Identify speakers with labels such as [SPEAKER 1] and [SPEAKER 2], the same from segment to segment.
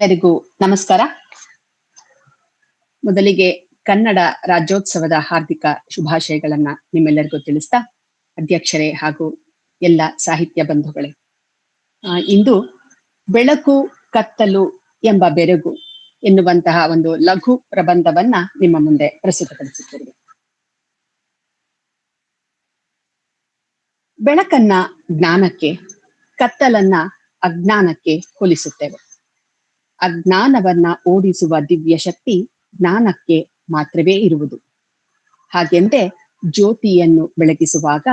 [SPEAKER 1] ಎಲ್ಲರಿಗೂ ನಮಸ್ಕಾರ. ಮೊದಲಿಗೆ ಕನ್ನಡ ರಾಜ್ಯೋತ್ಸವದ ಹಾರ್ದಿಕ ಶುಭಾಶಯಗಳನ್ನ ನಿಮ್ಮೆಲ್ಲರಿಗೂ ತಿಳಿಸ್ತಾ, ಅಧ್ಯಕ್ಷರೇ ಹಾಗೂ ಎಲ್ಲ ಸಾಹಿತ್ಯ ಬಂಧುಗಳೇ. ಇಂದು ಬೆಳಕು ಕತ್ತಲು ಎಂಬ ಬೆರಗು ಎನ್ನುವಂತಹ ಒಂದು ಲಘು ಪ್ರಬಂಧವನ್ನ ನಿಮ್ಮ ಮುಂದೆ ಪ್ರಸ್ತುತಪಡಿಸುತ್ತೇವೆ. ಬೆಳಕನ್ನ ಜ್ಞಾನಕ್ಕೆ, ಕತ್ತಲನ್ನ ಅಜ್ಞಾನಕ್ಕೆ ಹೋಲಿಸುತ್ತೇವೆ. ಅಜ್ಞಾನವನ್ನ ಓಡಿಸುವ ದಿವ್ಯ ಶಕ್ತಿ ಜ್ಞಾನಕ್ಕೆ ಮಾತ್ರವೇ ಇರುವುದು. ಹಾಗೆಂದೇ ಜ್ಯೋತಿಯನ್ನು ಬೆಳಗಿಸುವಾಗ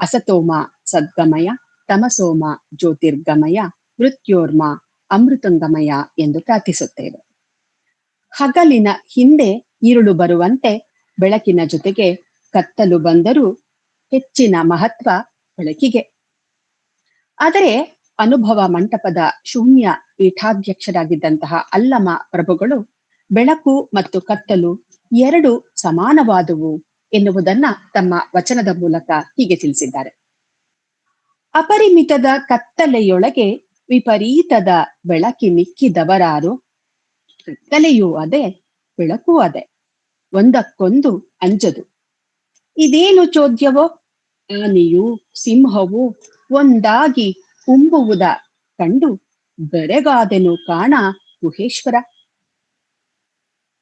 [SPEAKER 1] ಅಸತೋಮ ಸದ್ಗಮಯ, ತಮಸೋಮ ಜ್ಯೋತಿರ್ಗಮಯ, ಮೃತ್ಯೋರ್ಮ ಅಮೃತಂಗಮಯ ಎಂದು ಪ್ರಾರ್ಥಿಸುತ್ತೇವೆ. ಹಗಲಿನ ಹಿಂದೆ ಇರುಳು ಬರುವಂತೆ ಬೆಳಕಿನ ಜೊತೆಗೆ ಕತ್ತಲು ಬಂದರೂ ಹೆಚ್ಚಿನ ಮಹತ್ವ ಬೆಳಕಿಗೆ. ಆದರೆ ಅನುಭವ ಮಂಟಪದ ಶೂನ್ಯ ಪೀಠಾಧ್ಯಕ್ಷರಾಗಿದ್ದಂತಹ ಅಲ್ಲಮ ಪ್ರಭುಗಳು ಬೆಳಕು ಮತ್ತು ಕತ್ತಲು ಎರಡು ಸಮಾನವಾದುವು ಎನ್ನುವುದನ್ನ ತಮ್ಮ ವಚನದ ಮೂಲಕ ಹೀಗೆ ತಿಳಿಸಿದ್ದಾರೆ. ಅಪರಿಮಿತದ ಕತ್ತಲೆಯೊಳಗೆ ವಿಪರೀತದ ಬೆಳಕಿ ಮಿಕ್ಕಿದವರಾರು ಕತ್ತಲೆಯೂ ಅದೇ, ಬೆಳಕು ಅದೇ, ಒಂದಕ್ಕೊಂದು ಅಂಜದು. ಇದೇನು ಚೋದ್ಯವೋ? ಆನೆಯು ಸಿಂಹವು ಒಂದಾಗಿ ಉಂಬುವುದ ಕಂಡು ಬೆರೆಗಾದೆನು ಕಾಣ ಗುಹೇಶ್ವರ.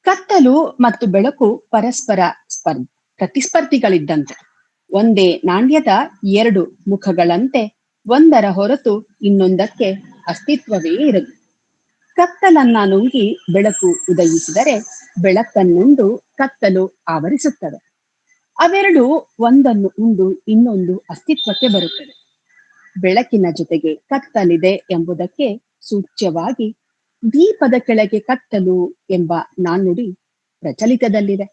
[SPEAKER 1] ಕತ್ತಲು ಮತ್ತು ಬೆಳಕು ಪರಸ್ಪರ ಸ್ಪರ್ಧ ಪ್ರತಿಸ್ಪರ್ಧಿಗಳಿದ್ದಂತೆ. ಒಂದೇ ನಾಣ್ಯದ ಎರಡು ಮುಖಗಳಂತೆ, ಒಂದರ ಹೊರತು ಇನ್ನೊಂದಕ್ಕೆ ಅಸ್ತಿತ್ವವೇ ಇರದು. ಕತ್ತಲನ್ನ ನುಂಗಿ ಬೆಳಕು ಉದಯಿಸಿದರೆ ಬೆಳಕನ್ನುಂಡು ಕತ್ತಲು ಆವರಿಸುತ್ತದೆ ಅವೆರಡು ಒಂದನ್ನು ಉಂಡು ಇನ್ನೊಂದು ಅಸ್ತಿತ್ವಕ್ಕೆ ಬರುತ್ತದೆ ಬೆಳಕಿನ ಜೊತೆಗೆ ಕತ್ತಲಿದೆ ಎಂಬುದಕ್ಕೆ ಸೂಚ್ಯವಾಗಿ ದೀಪದ ಕೆಳಗೆ ಕತ್ತಲು ಎಂಬ ನಾಣ್ಣುಡಿ ಪ್ರಚಲಿತದಲ್ಲಿದೆ.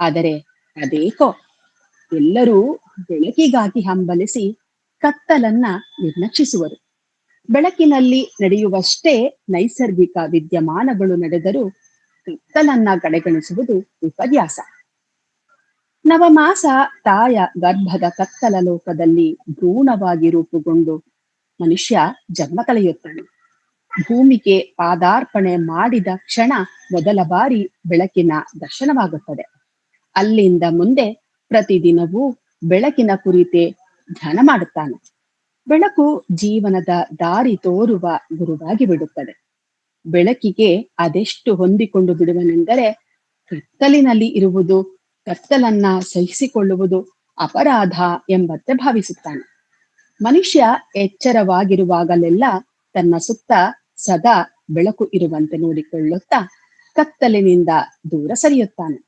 [SPEAKER 1] ಆದರೆ ಅದೇಕೋ ಎಲ್ಲರೂ ಬೆಳಕಿಗಾಗಿ ಹಂಬಲಿಸಿ ಕತ್ತಲನ್ನ ನಿರ್ಲಕ್ಷಿಸುವರು. ಬೆಳಕಿನಲ್ಲಿ ನಡೆಯುವಷ್ಟೇ ನೈಸರ್ಗಿಕ ವಿದ್ಯಮಾನಗಳು ನಡೆದರೂ ಕತ್ತಲನ್ನ ಕಡೆಗಣಿಸುವುದು ವಿಪರ್ಯಾಸ. ನವಮಾಸ ತಾಯ ಗರ್ಭದ ಕತ್ತಲ ಲೋಕದಲ್ಲಿ ಭ್ರೂಣವಾಗಿ ರೂಪುಗೊಂಡು ಮನುಷ್ಯ ಜನ್ಮ ತಳೆಯುತ್ತಾನೆ ಭೂಮಿಗೆ ಪಾದಾರ್ಪಣೆ ಮಾಡಿದ ಕ್ಷಣ ಮೊದಲ ಬಾರಿ ಬೆಳಕಿನ ದರ್ಶನವಾಗುತ್ತದೆ. ಅಲ್ಲಿಂದ ಮುಂದೆ ಪ್ರತಿದಿನವೂ ಬೆಳಕಿನ ಕುರಿತೆ ಧ್ಯಾನ ಮಾಡುತ್ತಾನೆ. ಬೆಳಕು ಜೀವನದ ದಾರಿ ತೋರುವ ಗುರುವಾಗಿ ಬಿಡುತ್ತದೆ. ಬೆಳಕಿಗೆ ಅದೆಷ್ಟು ಹೊಂದಿಕೊಂಡು ಬಿಡುವನೆಂದರೆ ಕತ್ತಲಿನಲ್ಲಿ ಇರುವುದು ಕತ್ತಲನ್ನ ಸಹಿಸಿಕೊಳ್ಳುವುದು ಅಪರಾಧ ಎಂಬಂತೆ ಭಾವಿಸುತ್ತಾನೆ. ಮನುಷ್ಯ ಎಚ್ಚರವಾಗಿರುವಾಗಲೆಲ್ಲ ತನ್ನ ಸುತ್ತ ಸದಾ ಬೆಳಕು ಇರುವಂತೆ ನೋಡಿಕೊಳ್ಳುತ್ತಾ ಕತ್ತಲಿನಿಂದ ದೂರ ಸರಿಯುತ್ತಾನೆ.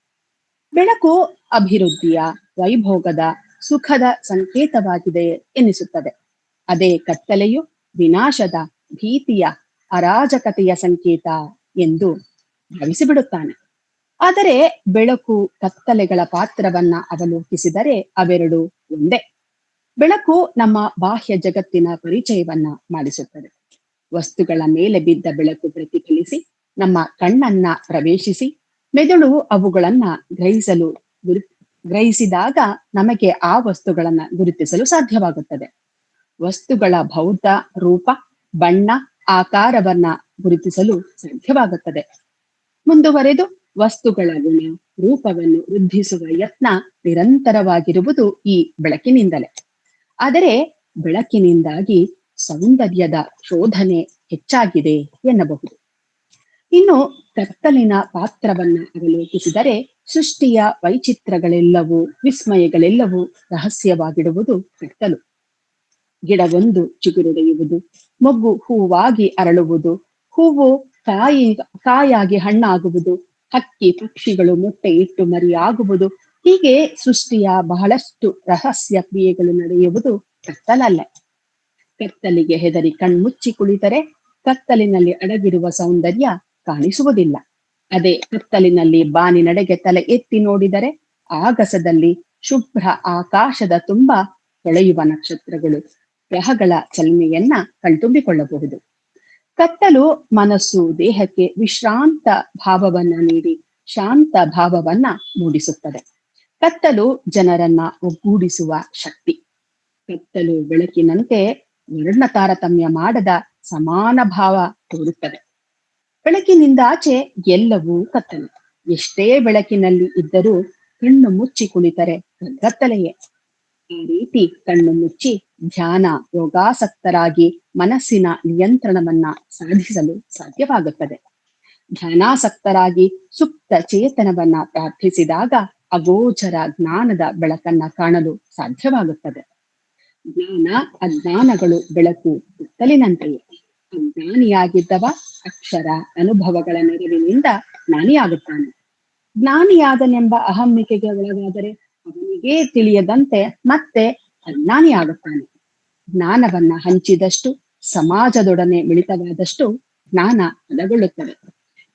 [SPEAKER 1] ಬೆಳಕು ಅಭಿವೃದ್ಧಿಯ, ವೈಭೋಗದ, ಸುಖದ ಸಂಕೇತವಾಗಿದೆ ಎನ್ನಿಸುತ್ತದೆ ಅದೇ ಕತ್ತಲೆಯು ವಿನಾಶದ, ಭೀತಿಯ, ಅರಾಜಕತೆಯ ಸಂಕೇತ ಎಂದು ಭಾವಿಸಿಬಿಡುತ್ತಾನೆ. ಆದರೆ ಬೆಳಕು ಕತ್ತಲೆಗಳ ಪಾತ್ರವನ್ನ ಅವಲೋಕಿಸಿದರೆ ಅವೆರಡು ಒಂದೇ. ಬೆಳಕು ನಮ್ಮ ಬಾಹ್ಯ ಜಗತ್ತಿನ ಪರಿಚಯವನ್ನ ಮಾಡಿಸುತ್ತದೆ. ವಸ್ತುಗಳ ಮೇಲೆ ಬಿದ್ದ ಬೆಳಕು ಪ್ರತಿಫಲಿಸಿ, ನಮ್ಮ ಕಣ್ಣನ್ನ ಪ್ರವೇಶಿಸಿ, ಮೆದುಳು ಅವುಗಳನ್ನ ಗ್ರಹಿಸಲು ಗುರು, ಗ್ರಹಿಸಿದಾಗ ನಮಗೆ ಆ ವಸ್ತುಗಳನ್ನ ಗುರುತಿಸಲು ಸಾಧ್ಯವಾಗುತ್ತದೆ. ವಸ್ತುಗಳ ಭೌತ ರೂಪ, ಬಣ್ಣ, ಆಕಾರವನ್ನ ಗುರುತಿಸಲು ಸಾಧ್ಯವಾಗುತ್ತದೆ. ಮುಂದುವರೆದು ವಸ್ತುಗಳ ಗುಣ, ರೂಪವನ್ನು ವೃದ್ಧಿಸುವ ಯತ್ನ ನಿರಂತರವಾಗಿರುವುದು ಈ ಬೆಳಕಿನಿಂದಲೇ. ಆದರೆ ಬೆಳಕಿನಿಂದಾಗಿ ಸೌಂದರ್ಯದ ಶೋಧನೆ ಹೆಚ್ಚಾಗಿದೆ ಎನ್ನಬಹುದು. ಇನ್ನು ಕತ್ತಲಿನ ಪಾತ್ರವನ್ನ ಅವಲೋಕಿಸಿದರೆ ಸೃಷ್ಟಿಯ ವೈಚಿತ್ರಗಳೆಲ್ಲವೂ, ವಿಸ್ಮಯಗಳೆಲ್ಲವೂ ರಹಸ್ಯವಾಗಿಡುವುದು ಕತ್ತಲು ಗಿಡವೊಂದು ಚಿಗುರುಡೆಯುವುದು ಮೊಗ್ಗು ಹೂವಾಗಿ ಅರಳುವುದು, ಹೂವು ಕಾಯಿ ಕಾಯಾಗಿ ಹಣ್ಣಾಗುವುದು ಹಕ್ಕಿ ಪಕ್ಷಿಗಳು ಮೊಟ್ಟೆ ಇಟ್ಟು ಮರಿಯಾಗುವುದು. ಹೀಗೆ ಸೃಷ್ಟಿಯ ಬಹಳಷ್ಟು ರಹಸ್ಯ ಕ್ರಿಯೆಗಳು ನಡೆಯುವುದು ಕತ್ತಲಲ್ಲ. ಕತ್ತಲಿಗೆ ಹೆದರಿ ಕಣ್ಮುಚ್ಚಿ ಕುಳಿತರೆ ಕತ್ತಲಿನಲ್ಲಿ ಅಡಗಿರುವ ಸೌಂದರ್ಯ ಕಾಣಿಸುವುದಿಲ್ಲ. ಅದೇ ಕತ್ತಲಿನಲ್ಲಿ ಬಾನಿ ನಡೆಗೆ ತಲೆ ಎತ್ತಿ ನೋಡಿದರೆ ಆಗಸದಲ್ಲಿ ಶುಭ್ರ ಆಕಾಶದ ತುಂಬಾ ಹೊಳೆಯುವ ನಕ್ಷತ್ರಗಳು ಗ್ರಹಗಳ ಚಲನೆಯನ್ನ ಕಣ್ತುಂಬಿಕೊಳ್ಳಬಹುದು. ಕತ್ತಲು ಮನಸ್ಸು ದೇಹಕ್ಕೆ ವಿಶ್ರಾಂತ ಭಾವವನ್ನ ನೀಡಿ, ಶಾಂತ ಭಾವವನ್ನ ಮೂಡಿಸುತ್ತದೆ. ಕತ್ತಲು ಜನರನ್ನ ಒಗ್ಗೂಡಿಸುವ ಶಕ್ತಿ. ಕತ್ತಲು ಬೆಳಕಿನಂತೆ ವರ್ಣ ತಾರತಮ್ಯ ಮಾಡದ ಸಮಾನ ಭಾವ ತೋರುತ್ತದೆ. ಬೆಳಕಿನಿಂದಾಚೆ ಎಲ್ಲವೂ ಕತ್ತಲು. ಎಷ್ಟೇ ಬೆಳಕಿನಲ್ಲಿ ಇದ್ದರೂ ಕಣ್ಣು ಮುಚ್ಚಿ ಕುಳಿತರೆ ಕತ್ತಲೆಯೇ ಈ ರೀತಿ ಕಣ್ಣು ಮುಚ್ಚಿ ಧ್ಯಾನ, ಯೋಗಾಸಕ್ತರಾಗಿ ಮನಸ್ಸಿನ ನಿಯಂತ್ರಣವನ್ನ ಸಾಧಿಸಲು ಸಾಧ್ಯವಾಗುತ್ತದೆ. ಧ್ಯಾನಾಸಕ್ತರಾಗಿ ಸುಪ್ತ ಚೇತನವನ್ನ ಪ್ರಾರ್ಥಿಸಿದಾಗ ಅಗೋಚರ ಜ್ಞಾನದ ಬೆಳಕನ್ನ ಕಾಣಲು ಸಾಧ್ಯವಾಗುತ್ತದೆ. ಜ್ಞಾನ, ಅಜ್ಞಾನಗಳು ಬೆಳಕು ಕತ್ತಲಿನಂತೆಯೇ ಅಜ್ಞಾನಿಯಾಗಿದ್ದವ ಅಕ್ಷರ ಅನುಭವಗಳ ನೆರವಿನಿಂದ ಜ್ಞಾನಿಯಾಗುತ್ತಾನೆ. ಜ್ಞಾನಿಯಾದನೆಂಬ ಅಹಮ್ಮಿಕೆಗೆ ಒಳಗಾದರೆ ಅವನಿಗೇ ತಿಳಿಯದಂತೆ ಮತ್ತೆ ಅಜ್ಞಾನಿಯಾಗುತ್ತಾನೆ ಜ್ಞಾನವನ್ನ ಹಂಚಿದಷ್ಟು, ಸಮಾಜದೊಡನೆ ಮಿಳಿತವಾದಷ್ಟು ಜ್ಞಾನ ಬಲಗೊಳ್ಳುತ್ತದೆ.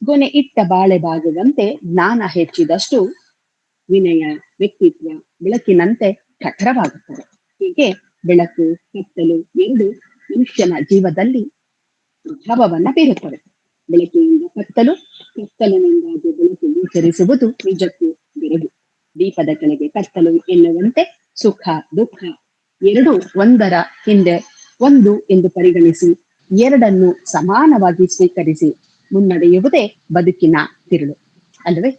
[SPEAKER 1] ಗೊನೆ ಇಟ್ಟ ಬಾಳೆ ಬಾಗದಂತೆ ಜ್ಞಾನ ಹೆಚ್ಚಿದಷ್ಟು ವಿನಯ, ವ್ಯಕ್ತಿತ್ವ, ಬೆಳಕಿನಂತೆ ಕಠರವಾಗುತ್ತದೆ. ಹೀಗೆ ಬೆಳಕು, ಕತ್ತಲು ಎಂದು ಮನುಷ್ಯನ ಜೀವದಲ್ಲಿ ಪ್ರಭಾವವನ್ನ ಬೀರುತ್ತವೆ. ಬೆಳಕಿನಿಂದ ಕತ್ತಲು, ಕತ್ತಲಿನಿಂದಾಗಿ ಬೆಳಕು ಗೋಚರಿಸುವುದು ನಿಜಕ್ಕೂ ಬೆರಗು. ದೀಪದ ಕೆಳಗೆ ಕತ್ತಲು ಎನ್ನುವಂತೆ ಸುಖ, ದುಃಖ ಎರಡು ಒಂದರ ಹಿಂದೆ ಒಂದು ಎಂದು ಪರಿಗಣಿಸಿ ಎರಡನ್ನು ಸಮಾನವಾಗಿ ಸ್ವೀಕರಿಸಿ ಮುನ್ನಡೆಯುವುದೇ ಬದುಕಿನ ತಿರುಳು. ಅಲ್ವೇ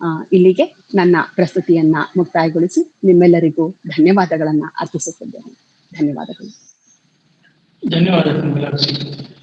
[SPEAKER 1] ಆ, ಇಲ್ಲಿಗೆ ನನ್ನ ಪ್ರಸ್ತುತಿಯನ್ನ ಮುಕ್ತಾಯಗೊಳಿಸಿ ನಿಮ್ಮೆಲ್ಲರಿಗೂ ಧನ್ಯವಾದಗಳನ್ನ ಅರ್ಪಿಸುತ್ತಿದ್ದೇನೆ. ಧನ್ಯವಾದಗಳು.
[SPEAKER 2] ಧನ್ಯವಾದ ಮಂಗಳಾಕ್ಷಿ